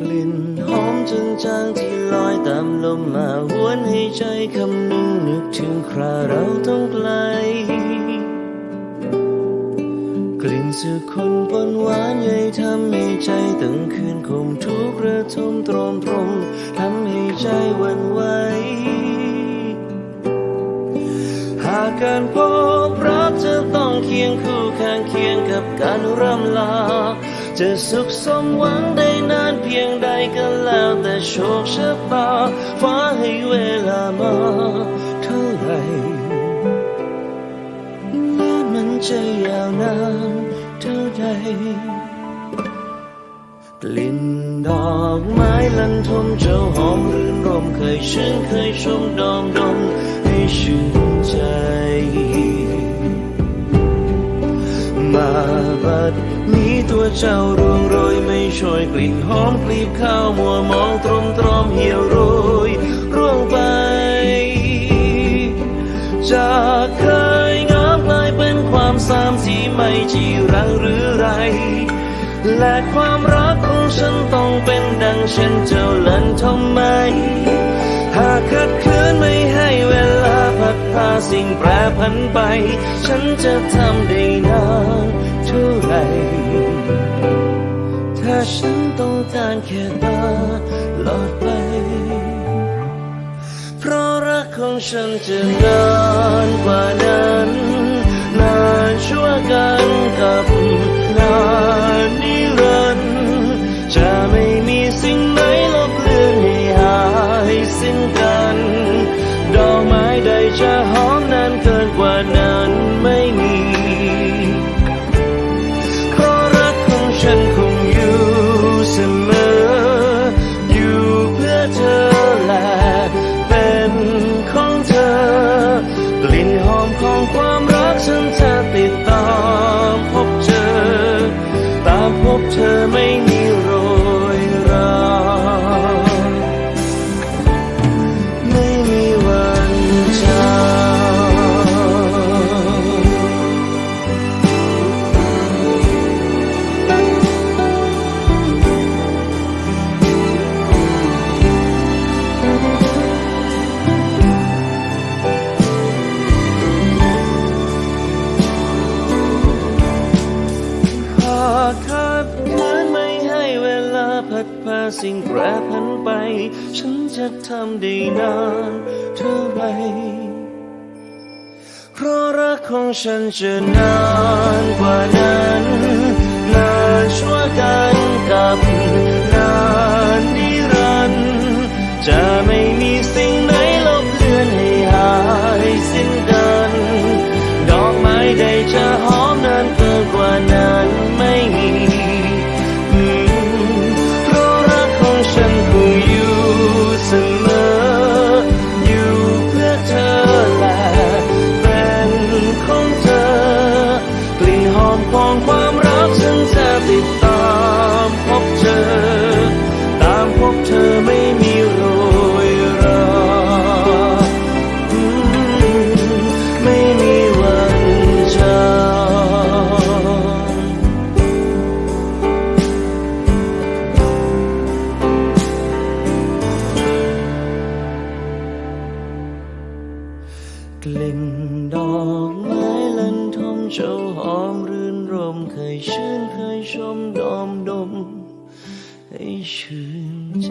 กลิ่นหอมจางๆที่ลอยตามลมมาหวนให้ใจคำนึงนึกถึงคราเราต้องไกล กลิ่นสุขคนปนหวานใยทำให้ใจตั้งคืนคงทุกข์ระทมตรมตรมทำให้ใจวันไหวหากการพบรักจะต้องเคียงคู่ข้างเคียงกับการร่ำลา จะสุขสมหวังได้นานเพียงใดก็แล้วแต่โชคชะตาฟ้าให้เวลามาเท่าไหรนานมันจะยาวนานเท่าใดกลิ่นดอกไม้ลันทมเจ้าหอมรื่นรมเคยชื่นเคยชมดอมดม มาบัดนี้ตัวเจ้าร่วงโรยไม่ช่วยกลิ่นหอมกลีบข้าวมัวมองตรมตรอมเหี่ยวโรยร่วงไป จากเคยงามกลายเป็นความสามสีไม่จีรังหรือไร และความรักของฉันต้องเป็นดังเช่นเจ้าเล่นทำไม หากขัดขืนไม่ให้ สิ่งแปรผันไป ฉันจะทำได้นานเท่าไหรถ้าฉันต้องการแค่ตาหลอดไป เพราะรักของฉันจะนานกว่านั้น พ ดพาสิ่งแปรผันไป ฉันจะทำได้นานเท่าไรเพราะรักของฉันจะนานกว่านั้น เจ้าหอมรื่นรมเคยชื่นเคยชมดอมดม ให้ชื่นใจ